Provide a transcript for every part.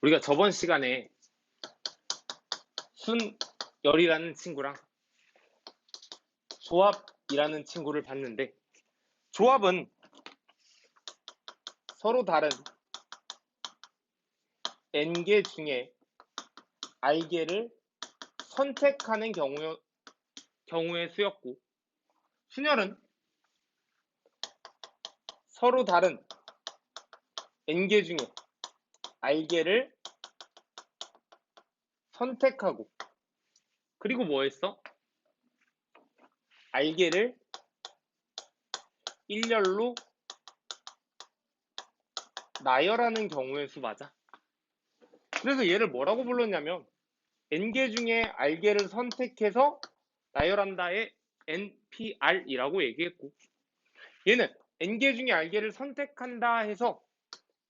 우리가 저번 시간에 순열이라는 친구랑 조합이라는 친구를 봤는데 조합은 서로 다른 n개 중에 r개를 선택하는 경우, 경우의 수였고 순열은 서로 다른 n개 중에 r개를 선택하고 그리고 뭐 했어? r개를 일렬로 나열하는 경우의 수 맞아. 그래서 얘를 뭐라고 불렀냐면 n개 중에 r개를 선택해서 나열한다의 npr이라고 얘기했고 얘는 n개 중에 r개를 선택한다 해서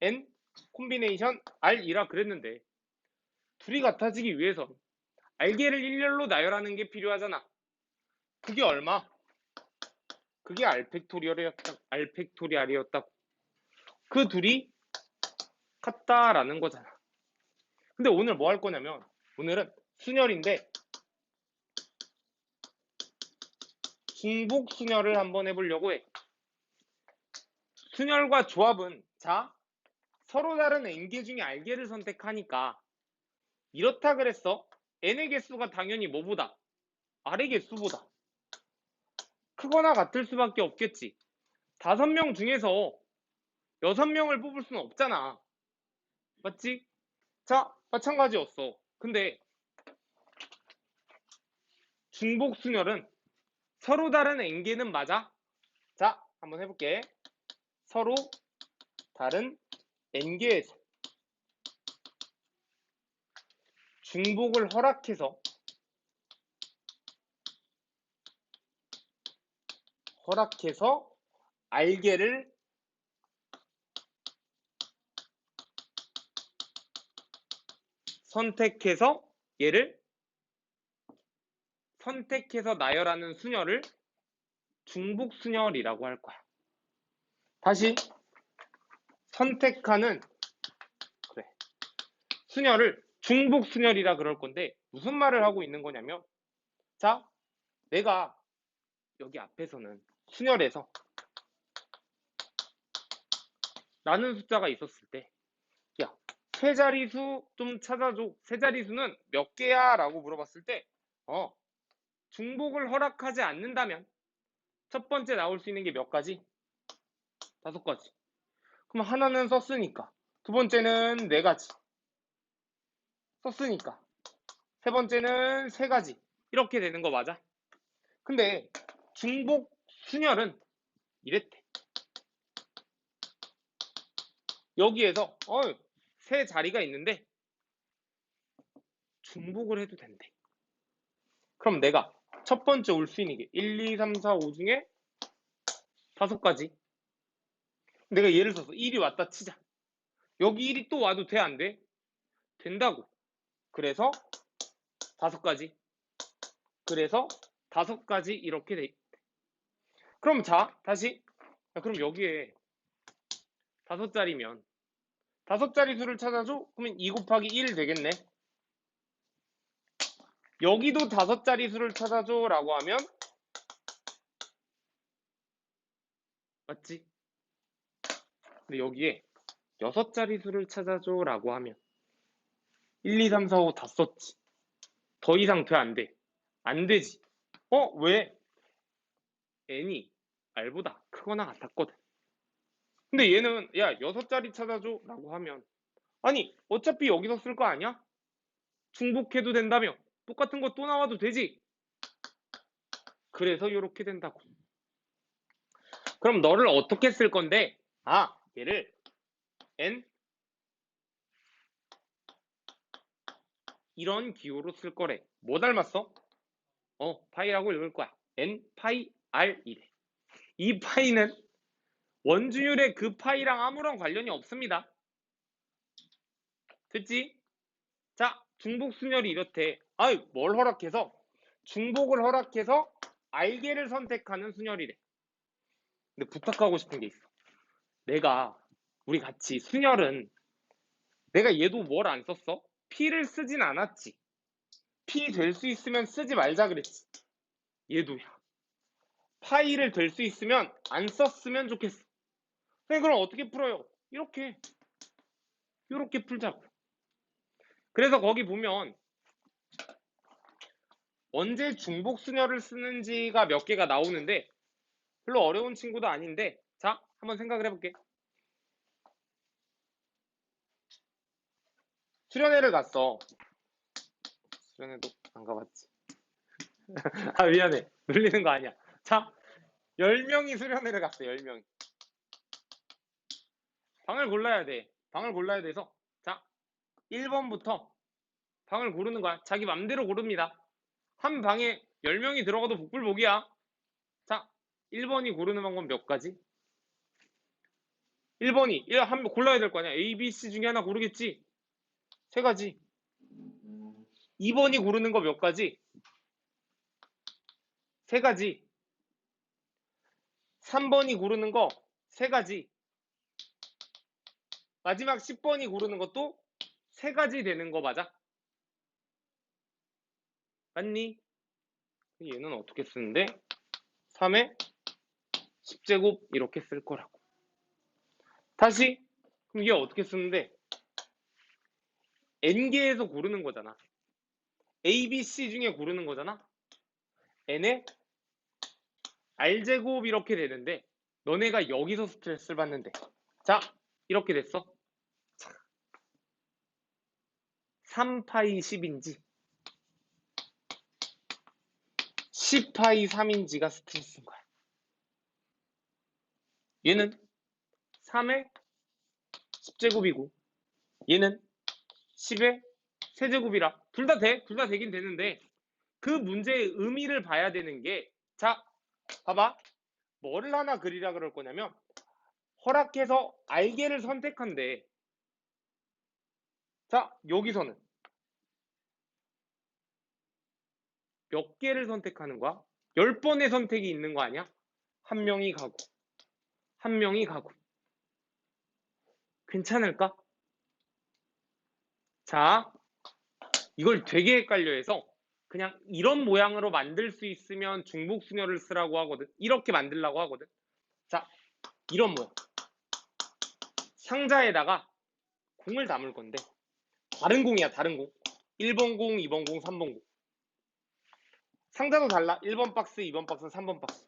n 콤비네이션 r이라 그랬는데 둘이 같아지기 위해선 r개를 일렬로 나열하는 게 필요하잖아. 그게 얼마? 그게 알팩토리얼이었다. 알팩토리알이었다고. 그 둘이 같다라는 거잖아. 근데 오늘 뭐 할 거냐면 오늘은 순열인데 중복 순열을 한번 해보려고 해. 순열과 조합은 자 서로 다른 n개 중에 r개를 선택하니까 이렇다 그랬어. n의 개수가 당연히 뭐보다 r의 개수보다 크거나 같을 수밖에 없겠지. 다섯 명 중에서 여섯 명을 뽑을 수는 없잖아. 맞지? 자, 마찬가지였어. 근데 중복 순열은 서로 다른 n개는 맞아? 자, 한번 해볼게. 서로 다른 n개에서 중복을 허락해서 허락해서 알개를 선택해서 얘를 선택해서 나열하는 순열을 중복 순열이라고 할 거야. 다시 선택하는 그래 순열을 중복 순열이라 그럴 건데 무슨 말을 하고 있는 거냐면 자 내가 여기 앞에서는 순열에서 라는 숫자가 있었을 때 야, 세 자리수 좀 찾아줘. 세 자리수는 몇 개야? 라고 물어봤을 때 어, 중복을 허락하지 않는다면 첫 번째 나올 수 있는 게 몇 가지? 다섯 가지. 그럼 하나는 썼으니까 두 번째는 네 가지 썼으니까 세 번째는 세 가지 이렇게 되는 거 맞아? 근데 중복 순열은 이랬대. 여기에서 어, 세 자리가 있는데 중복을 해도 된대. 그럼 내가 첫 번째 올 수 있는 게 1, 2, 3, 4, 5 중에 다섯 가지. 내가 예를 들어서 1이 왔다 치자. 여기 1이 또 와도 돼, 안 돼? 된다고. 그래서 다섯 가지. 그래서 다섯 가지 이렇게 돼. 그럼 자, 다시. 그럼 여기에 다섯 자리면 다섯 자리 수를 찾아줘? 그러면 2 곱하기 1 되겠네. 여기도 다섯 자리 수를 찾아줘 라고 하면 맞지? 근데 여기에 여섯 자리 수를 찾아줘 라고 하면 1, 2, 3, 4, 5 다 썼지. 더 이상 돼, 안 돼? 안 되지. 어? 왜? n이 r보다 크거나 같았거든. 근데 얘는 야 여섯 자리 찾아줘 라고 하면 아니 어차피 여기서 쓸 거 아니야? 중복해도 된다며 똑같은 거 또 나와도 되지 그래서 이렇게 된다고 그럼 너를 어떻게 쓸 건데 아 얘를 n 이런 기호로 쓸 거래 뭐 닮았어? 어 파이라고 읽을 거야 n 파이 r 이래 이 파이는 원주율의 그 파이랑 아무런 관련이 없습니다. 됐지? 자, 중복 순열이 이렇대. 아유, 뭘 허락해서? 중복을 허락해서 알게를 선택하는 순열이래. 근데 부탁하고 싶은 게 있어. 내가 우리 같이 순열은 내가 얘도 뭘 안 썼어? P를 쓰진 않았지. P 될수 있으면 쓰지 말자 그랬지. 얘도야. 파이를 될 수 있으면 안 썼으면 좋겠어. 선생님 그럼 어떻게 풀어요? 이렇게. 이렇게 풀자고. 그래서 거기 보면 언제 중복 순열을 쓰는지가 몇 개가 나오는데 별로 어려운 친구도 아닌데 자 한번 생각을 해볼게. 수련회를 갔어. 수련회도 안 가봤지. 아 미안해. 놀리는 거 아니야. 자 10명이 수련회를 갔어. 10명이. 방을 골라야 돼. 방을 골라야 돼서 자 1번부터 방을 고르는 거야. 자기 맘대로 고릅니다. 한 방에 10명이 들어가도 복불복이야. 자, 1번이 고르는 방법 몇 가지? 1번이, 한번 골라야 될 거 아니야. A, B, C 중에 하나 고르겠지? 세 가지. 2번이 고르는 거 몇 가지? 세 가지. 3번이 고르는 거 세 가지. 마지막 10번이 고르는 것도 세 가지 되는 거 맞아? 맞니? 얘는 어떻게 쓰는데? 3에 10제곱 이렇게 쓸 거라고. 다시 그럼 얘 어떻게 쓰는데? n개에서 고르는 거잖아. a, b, c 중에 고르는 거잖아. n에 r제곱 이렇게 되는데 너네가 여기서 스트레스를 받는데 자 이렇게 됐어. 3파이 10인지 10파이 3인지가 스트레스인 거야. 얘는 3의 10제곱이고 얘는 10의 세제곱이라 둘 다 돼. 둘 다 되긴 되는데 그 문제의 의미를 봐야 되는 게 자, 봐봐. 뭐를 하나 그리라 그럴 거냐면 허락해서 알게를 선택한대. 자, 여기서는 몇 개를 선택하는 거야? 10번의 선택이 있는 거 아니야? 한 명이 가고, 한 명이 가고. 괜찮을까? 자, 이걸 되게 헷갈려 해서 그냥 이런 모양으로 만들 수 있으면 중복순열을 쓰라고 하거든. 이렇게 만들라고 하거든. 자, 이런 모양. 상자에다가 공을 담을 건데 다른 공이야, 다른 공. 1번 공, 2번 공, 3번 공. 상자도 달라. 1번 박스, 2번 박스, 3번 박스.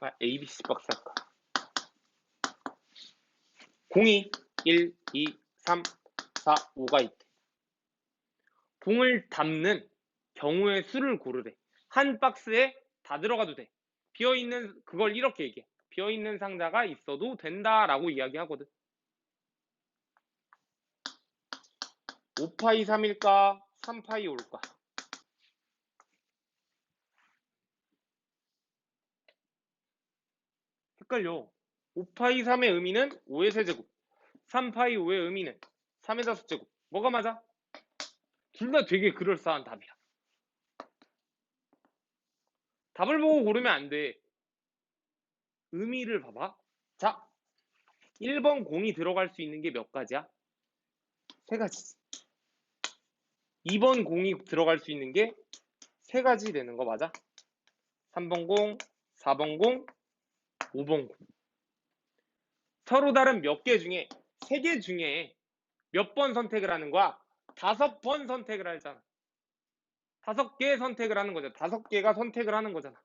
아, A, B, C 박스 할까? 공이 1, 2, 3, 4, 5가 있대. 공을 담는 경우의 수를 고르래. 한 박스에 다 들어가도 돼. 비어있는, 그걸 이렇게 얘기해. 비어있는 상자가 있어도 된다라고 이야기하거든. 5파이 3일까? 3파이 올까? 헷갈려. 5파이 3의 의미는 5의 세제곱. 3파이 5의 의미는 3의 다섯제곱. 뭐가 맞아? 둘 다 되게 그럴싸한 답이야. 답을 보고 고르면 안 돼. 의미를 봐봐. 자, 1번 공이 들어갈 수 있는 게 몇 가지야? 세 가지지. 2번 공이 들어갈 수 있는 게 세 가지 되는 거 맞아? 3번 공, 4번 공, 5번 공. 서로 다른 몇 개 중에 세 개 중에 몇 번 선택을 하는 거야? 다섯 번 선택을 하잖아. 다섯 개 선택을 하는 거잖아. 다섯 개가 선택을 하는 거잖아.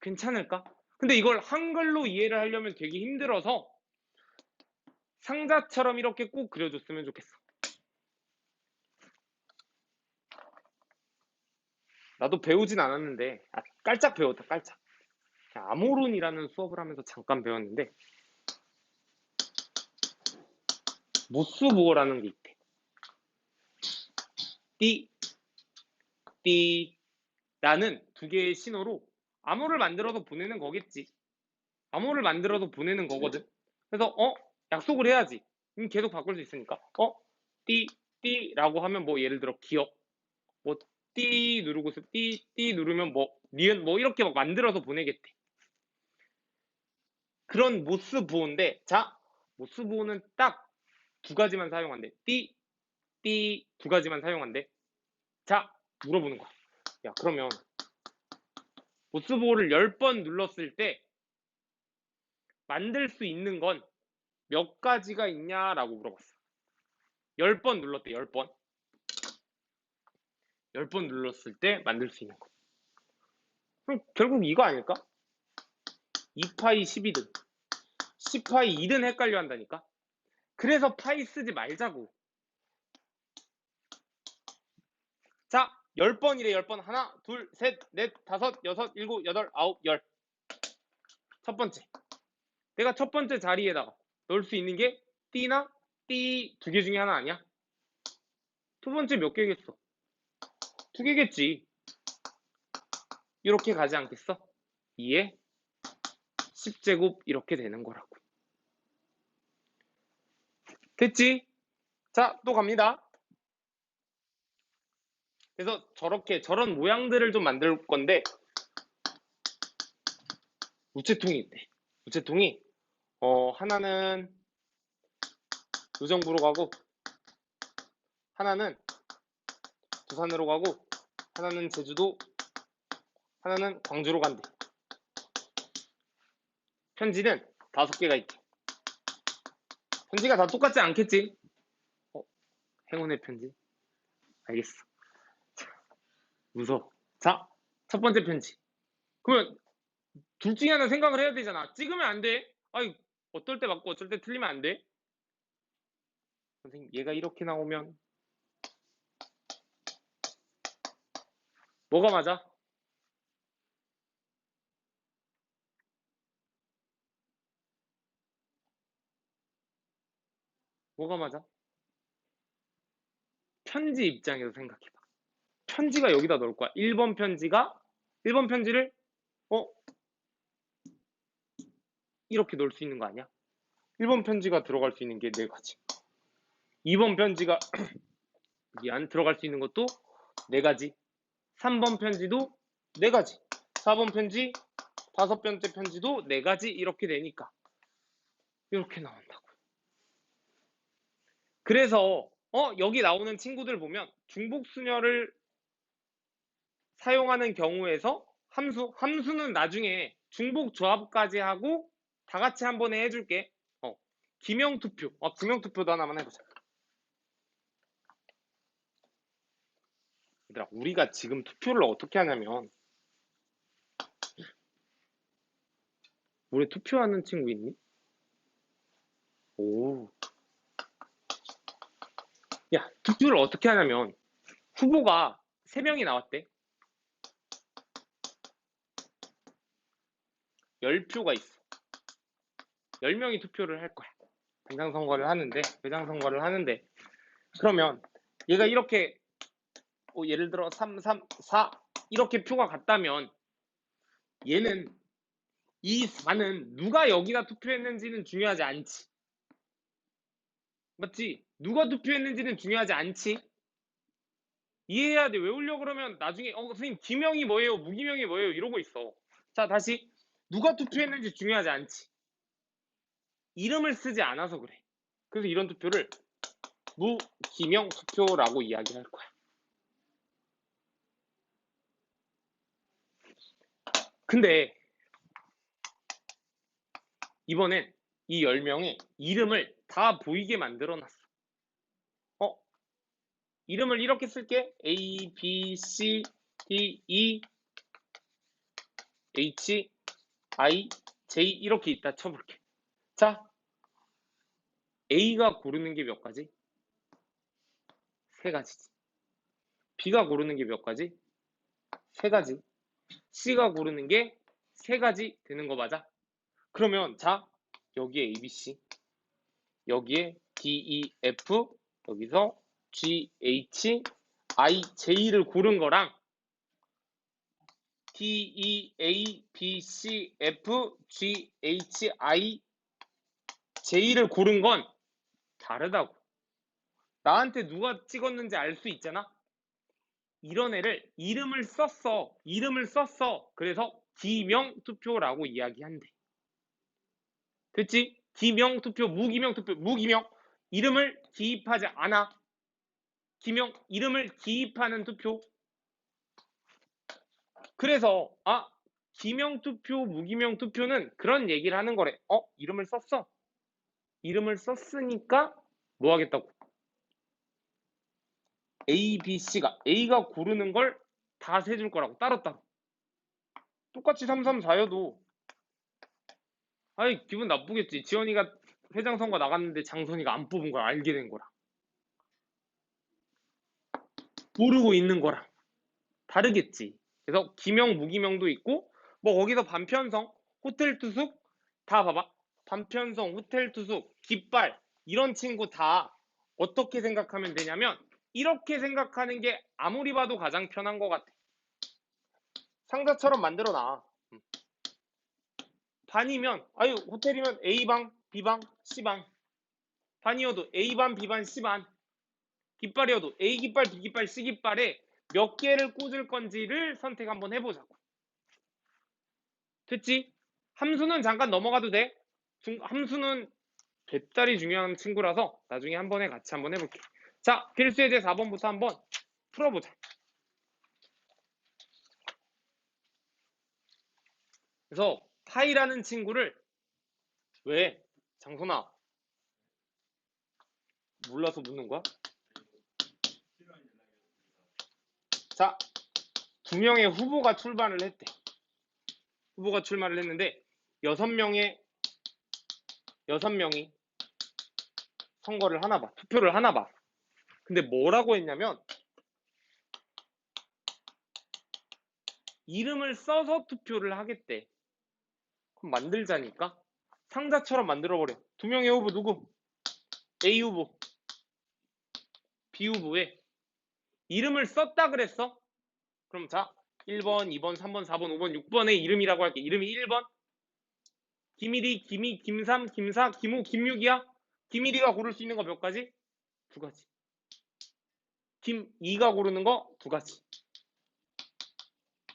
괜찮을까? 근데 이걸 한글로 이해를 하려면 되게 힘들어서 상자처럼 이렇게 꼭 그려줬으면 좋겠어. 나도 배우진 않았는데, 아, 깔짝 배웠다, 깔짝. 아모론이라는 수업을 하면서 잠깐 배웠는데, 무수부호라는 게 있대. 띠, 띠, 라는 두 개의 신호로 암호를 만들어서 보내는 거겠지. 암호를 만들어서 보내는 거거든. 그래서, 어? 약속을 해야지. 그럼 계속 바꿀 수 있으니까. 어? 띠, 띠라고 하면 뭐 예를 들어 기억. 뭐, 띠 누르고 서 띠, 띠 누르면 뭐, 니은 뭐 이렇게 막 만들어서 보내겠대. 그런 모스 부호인데, 자, 모스보는 딱 두 가지만 사용한대. 띠, 띠 두 가지만 사용한대. 자, 물어보는 거야. 야, 그러면 모스보를 10번 눌렀을 때 만들 수 있는 건 몇 가지가 있냐라고 물어봤어. 10번 눌렀대, 10번. 10번 눌렀을 때 만들 수 있는 거. 그럼 결국 이거 아닐까? 2파이 12든 10파이 2든 헷갈려 한다니까? 그래서 파이 쓰지 말자고. 자, 10번이래, 10번. 하나, 둘, 셋, 넷, 다섯, 여섯, 일곱, 여덟, 아홉, 열. 첫 번째. 내가 첫 번째 자리에다가 넣을 수 있는 게 띠나 띠 두 개 중에 하나 아니야? 두 번째 몇 개겠어? 두 개겠지. 이렇게 가지 않겠어? 2에 10제곱 이렇게 되는 거라고. 됐지? 자, 또 갑니다. 그래서 저렇게 저런 모양들을 좀 만들 건데 우체통이 있대. 우체통이 어 하나는 의정부로 가고 하나는 부산으로 가고 하나는 제주도 하나는 광주로 간대. 편지는 다섯 개가 있대. 편지가 다 똑같지 않겠지? 어, 행운의 편지. 알겠어. 자, 무서워. 자, 첫 번째 편지. 그러면 둘 중에 하나 생각을 해야 되잖아. 찍으면 안 돼. 아이, 어떨 때 맞고 어쩔 때 틀리면 안 돼. 선생님, 얘가 이렇게 나오면 뭐가 맞아? 뭐가 맞아? 편지 입장에서 생각해봐. 편지가 여기다 넣을 거야. 1번 편지가 1번 편지를 어 이렇게 넣을 수 있는 거 아니야? 1번 편지가 들어갈 수 있는 게 네 가지. 2번 편지가 미안 들어갈 수 있는 것도 네 가지. 3번 편지도 네 가지. 4번 편지, 다섯 번째 편지도 네 가지 이렇게 되니까 이렇게 나온다고. 그래서 어 여기 나오는 친구들 보면 중복순열을 사용하는 경우에서 함수 함수는 나중에 중복 조합까지 하고 다 같이 한 번에 해줄게. 어 기명 투표. 어 기명 투표도 하나만 해보자. 얘들아 우리가 지금 투표를 어떻게 하냐면 우리 투표하는 친구 있니? 오. 야, 투표를 어떻게 하냐면 후보가 3명이 나왔대. 10표가 있어. 10명이 투표를 할 거야. 당장 선거를 하는데, 회장 선거를 하는데, 그러면 얘가 이렇게, 뭐 예를 들어 3, 3, 4, 이렇게 표가 같다면, 얘는 이 4는 누가 여기다 투표했는지는 중요하지 않지. 맞지? 누가 투표했는지는 중요하지 않지. 이해해야 돼. 외우려고 그러면 나중에 어 선생님 기명이 뭐예요? 무기명이 뭐예요? 이러고 있어. 자 다시 누가 투표했는지 중요하지 않지. 이름을 쓰지 않아서 그래. 그래서 이런 투표를 무기명 투표라고 이야기할 거야. 근데 이번엔 이 10명의 이름을 다 보이게 만들어 놨어. 어? 이름을 이렇게 쓸게. A, B, C, D, E, H, I, J 이렇게 있다 쳐볼게. 자, A가 고르는 게 몇 가지? 세 가지지. B가 고르는 게 몇 가지? 세 가지. C가 고르는 게 세 가지 되는 거 맞아? 그러면 자, 여기에 A, B, C, 여기에 D, E, F, 여기서 G, H, I, J를 고른 거랑 D, E, A, B, C, F, G, H, I, J를 고른 건 다르다고. 나한테 누가 찍었는지 알 수 있잖아? 이런 애를 이름을 썼어. 이름을 썼어. 그래서 기명 투표라고 이야기한대. 됐지? 기명 투표, 무기명 투표, 무기명 이름을 기입하지 않아. 기명 이름을 기입하는 투표. 그래서 아 기명 투표, 무기명 투표는 그런 얘기를 하는 거래. 어 이름을 썼어. 이름을 썼으니까 뭐 하겠다고? A, B, C가 A가 고르는 걸 다 세줄 거라고 따로따로. 똑같이 3, 3, 4여도 아이 기분 나쁘겠지. 지원이가 회장 선거 나갔는데 장선이가 안 뽑은 걸 알게 된 거라. 모르고 있는 거랑 다르겠지. 그래서 기명, 무기명도 있고 뭐 거기서 반편성, 호텔 투숙 다 봐봐. 반편성, 호텔 투숙, 깃발 이런 친구 다 어떻게 생각하면 되냐면 이렇게 생각하는 게 아무리 봐도 가장 편한 것 같아. 상자처럼 만들어 놔. 음. 반이면 아유 호텔이면 A방, B방, C방 반이어도 A반, B반, C반 깃발이어도 A 깃발, B 깃발, C 깃발에 몇 개를 꽂을 건지를 선택 한번 해보자고. 됐지? 함수는 잠깐 넘어가도 돼. 중- 함수는 배달이 중요한 친구라서 나중에 한 번에 같이 한번 해볼게. 자, 필수 예제 4번부터 한번 풀어보자. 그래서 파이라는 친구를 왜 장선아 몰라서 묻는 거야? 자, 두 명의 후보가 출발을 했대. 후보가 출마를 했는데 여섯 명의 여섯 명이 선거를 하나 봐. 투표를 하나 봐. 근데 뭐라고 했냐면 이름을 써서 투표를 하겠대. 그럼 만들자니까 상자처럼 만들어버려. 두 명의 후보 누구? A 후보, B 후보에 이름을 썼다 그랬어? 그럼 자, 1번, 2번, 3번, 4번, 5번, 6번의 이름이라고 할게. 이름이 1번. 김일이, 김이, 김삼, 김사, 김우, 김육이야? 김일이가 고를 수 있는 거 몇 가지? 두 가지. 김이가 고르는 거 두 가지.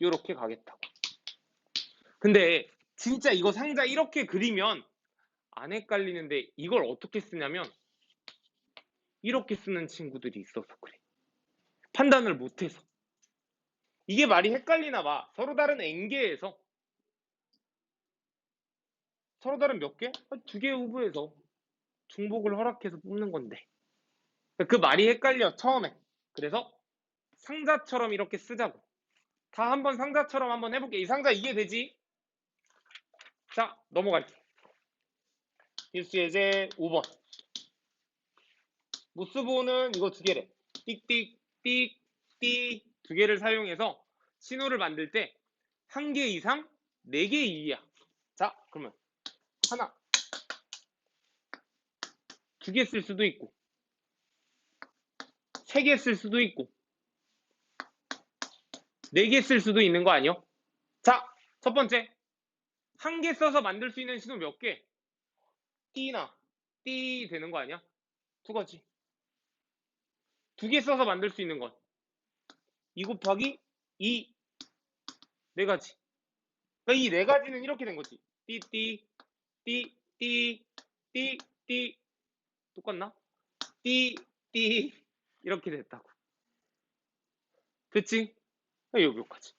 요렇게 가겠다고. 근데 진짜 이거 상자 이렇게 그리면 안 헷갈리는데 이걸 어떻게 쓰냐면 이렇게 쓰는 친구들이 있어서 그래. 판단을 못해서. 이게 말이 헷갈리나 봐. 서로 다른 N개에서 서로 다른 몇 개? 아, 두 개의 후보에서 중복을 허락해서 뽑는 건데. 그 말이 헷갈려, 처음에. 그래서 상자처럼 이렇게 쓰자고. 다 한번 상자처럼 한번 해볼게. 이 상자 이해되지? 자, 넘어갈게. 필수 예제 5번. 무스보는 이거 두 개래. 띡띡, 띡, 띠두 개를 사용해서 신호를 만들 때 한 개 이상 네 개 이야. 자, 그러면 하나, 두 개 쓸 수도 있고, 세 개 쓸 수도 있고, 네 개 쓸 수도 있는 거 아니요? 자, 첫 번째. 한 개 써서 만들 수 있는 신호 몇 개? 띠나 띠 되는 거 아니야? 두 가지. 두 개 써서 만들 수 있는 건2 곱하기 2. 네 가지. 그러니까 이 네 가지는 이렇게 된 거지. 띠띠, 띠, 띠, 띠, 띠. 똑같나? 띠, 띠. 이렇게 됐다고. 됐지? 여기 여기까지.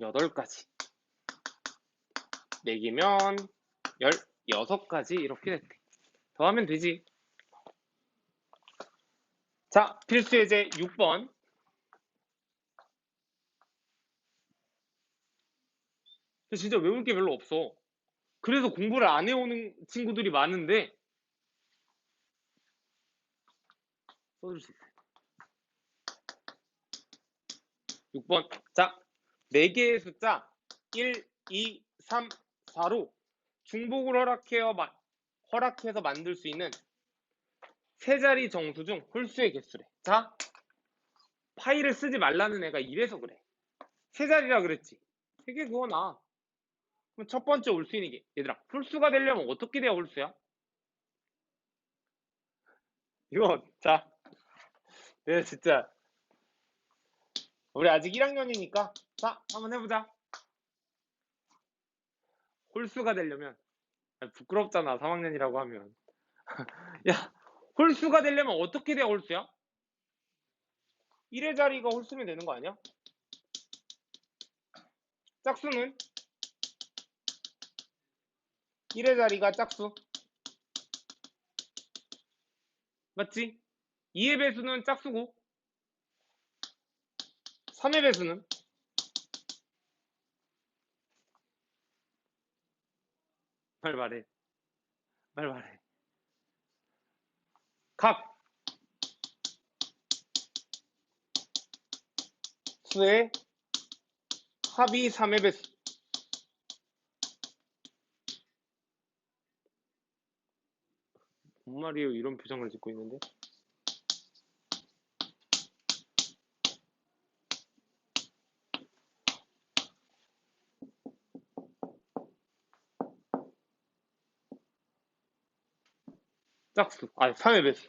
여덟 가지. 네 개면 열 여섯 가지 이렇게 됐대. 더하면 되지. 자, 필수 예제 6번. 진짜 외울 게 별로 없어. 그래서 공부를 안 해오는 친구들이 많은데 써줄 수 있어요. 6번. 자, 4개의 숫자 1, 2, 3, 4로 중복을 허락해서 만들 수 있는 세 자리 정수 중 홀수의 개수래. 자, 파이를 쓰지 말라는 애가 이래서 그래. 세 자리라 그랬지. 세개 그거 나. 그럼 첫 번째 올수 있는 게 얘들아 홀수가 되려면 어떻게 돼야 홀수야? 이거 자, 내가 진짜 우리 아직 1학년이니까 자 한번 해보자. 홀수가 되려면 아, 부끄럽잖아 3학년이라고 하면 야 홀수가 되려면 어떻게 돼야 홀수야? 1의 자리가 홀수면 되는 거 아니야? 짝수는 1의 자리가 짝수 맞지? 2의 배수는 짝수고 3의 배수는 말 말해 말 말해 각. 수의 합이 3의 배수. 뭔 말이에요? 이런 표정을 짓고 있는데 짝수 아 3의 배수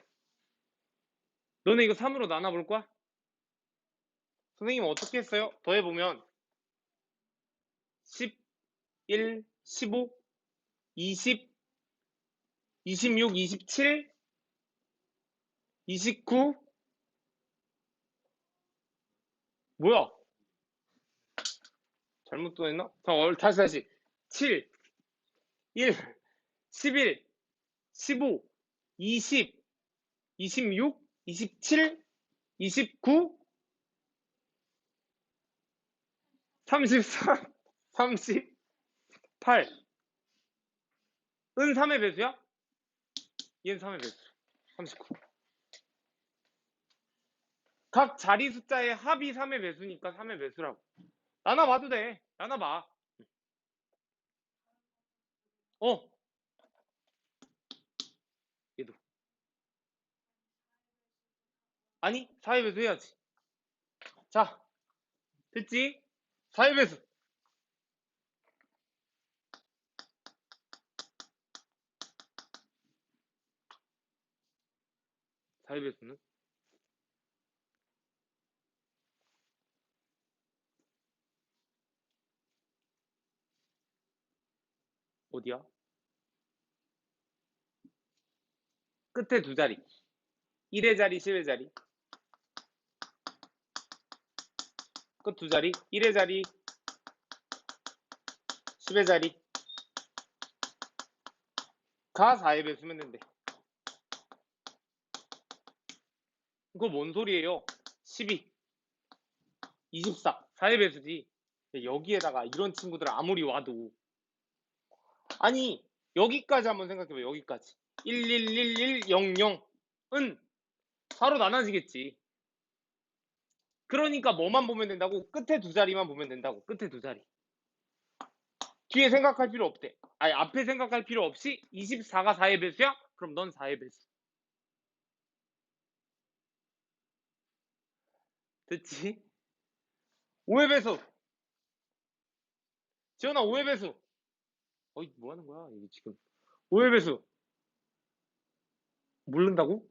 너네 이거 3으로 나눠볼 거야? 선생님 어떻게 했어요? 더해보면 11, 15, 20, 26, 27, 29 뭐야? 잘못 얼- 다시 다시 7, 1, 11, 15, 20, 26, 27, 29, 33, 38. 은 3의 배수야? 얘는 3의 배수. 39. 각 자리 숫자의 합이 3의 배수니까 3의 배수라고. 나눠봐도 돼. 나눠봐. 어. 얘도. 아니, 4의 배수 해야지. 자, 됐지? 4의 배수. 4의 배수는? 어디야? 끝에 두 자리. 1의 자리, 10의 자리. 끝 두 자리. 1의 자리, 10의 자리. 가 4의 배수면 된대. 그거 뭔 소리예요? 12, 24, 4의 배수지. 여기에다가 이런 친구들 아무리 와도 아니 여기까지 한번 생각해봐 여기까지 1111100은 4로 나눠지겠지 그러니까 뭐만 보면 된다고? 끝에 두 자리만 보면 된다고. 끝에 두 자리. 뒤에 생각할 필요 없대. 아니 앞에 생각할 필요 없이 24가 4의 배수야? 그럼 넌 4의 배수. 됐지? 5의 배수. 지현아 5의 배수. 어이 뭐 하는 거야 이게 지금. 5의 배수. 모른다고?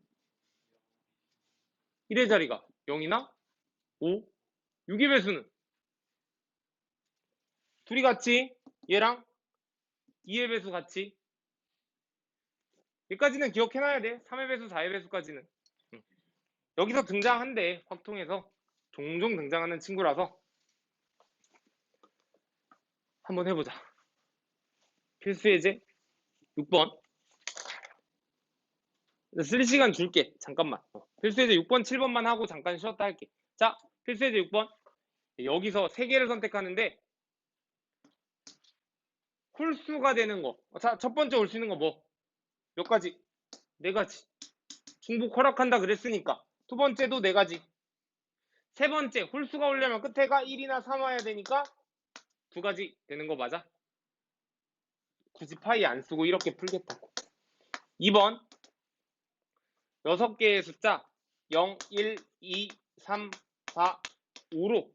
1의 자리가 0이나 5 6의 배수는 둘이 같이 얘랑 2의 배수 같이 여기까지는 기억해놔야 돼 3의 배수 4의 배수까지는 응. 여기서 등장한대 확통해서 종종 등장하는 친구라서 한번 해보자. 필수 예제 6번. 쓸 시간 줄게. 잠깐만. 어, 필수 예제 6번, 7번만 하고 잠깐 쉬었다 할게. 자, 필수 예제 6번. 여기서 세 개를 선택하는데 홀수가 되는 거. 자, 첫 번째 올 수 있는 거 뭐? 몇 가지? 네 가지. 중복 허락한다 그랬으니까. 두 번째도 네 가지. 세 번째, 홀수가 오려면 끝에가 1이나 3 와야 되니까 두 가지 되는 거 맞아? 굳이 파이 안 쓰고 이렇게 풀겠다고. 2번. 6개의 숫자 0, 1, 2, 3, 4, 5로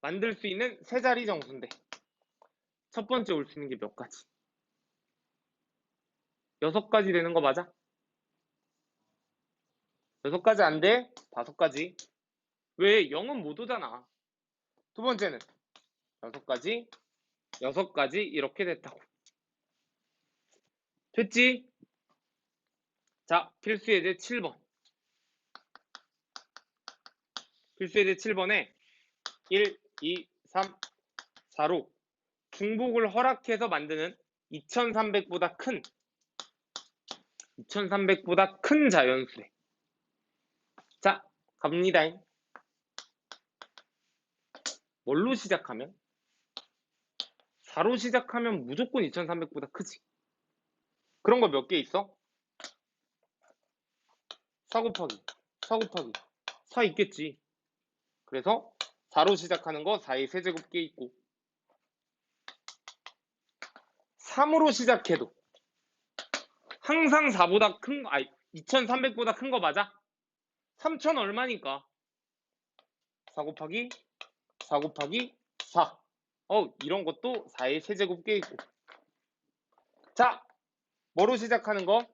만들 수 있는 세 자리 정수인데 첫 번째 올 수 있는 게 몇 가지? 여섯 가지 되는 거 맞아? 여섯 가지 안 돼? 다섯 가지. 왜? 0은 못 오잖아. 두 번째는 여섯 가지, 여섯 가지 이렇게 됐다고. 됐지? 자, 필수 예제 7번. 예제 7번에 1, 2, 3, 4로 중복을 허락해서 만드는 2300보다 큰 2300보다 큰 자연수래. 자, 갑니다. 뭘로 시작하면? 4로 시작하면 무조건 2300보다 크지. 그런 거 몇 개 있어? 4 곱하기, 4 곱하기, 4 있겠지. 그래서 4로 시작하는 거 4의 세제곱계 있고 3으로 시작해도 항상 4보다 큰 거, 아니 2300보다 큰 거 맞아? 3000 얼마니까 4 곱하기 4 곱하기 4 어, 이런 것도 4의 세제곱계 있고 자, 뭐로 시작하는 거?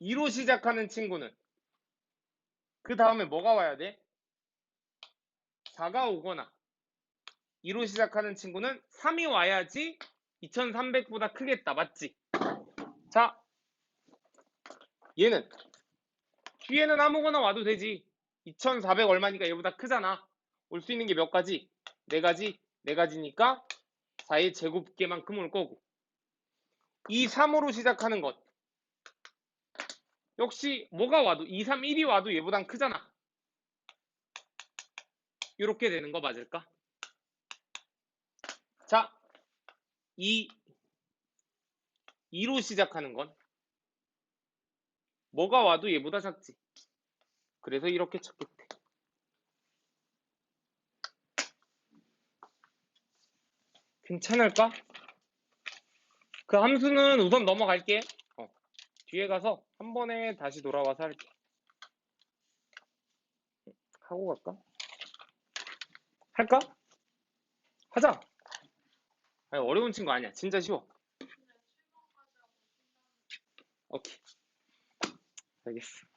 2로 시작하는 친구는 그 다음에 뭐가 와야 돼? 4가 오거나 2로 시작하는 친구는 3이 와야지 2300보다 크겠다. 맞지? 자, 얘는 뒤에는 아무거나 와도 되지. 2400 얼마니까 얘보다 크잖아. 올 수 있는 게 몇 가지? 네 가지? 네 가지니까 4의 제곱계만큼 올 거고 이 3으로 시작하는 것 역시 뭐가 와도 2, 3, 1이 와도 얘보단 크잖아. 이렇게 되는 거 맞을까? 자, 2, 2로 시작하는 건 뭐가 와도 얘보다 작지. 그래서 이렇게 찾겠대. 괜찮을까? 그 함수는 우선 넘어갈게. 어, 뒤에 가서 한 번에 다시 돌아와서 할게. 하고 갈까? 할까? 하자. 아니, 어려운 친구 아니야. 진짜 쉬워. 오케이. 알겠어.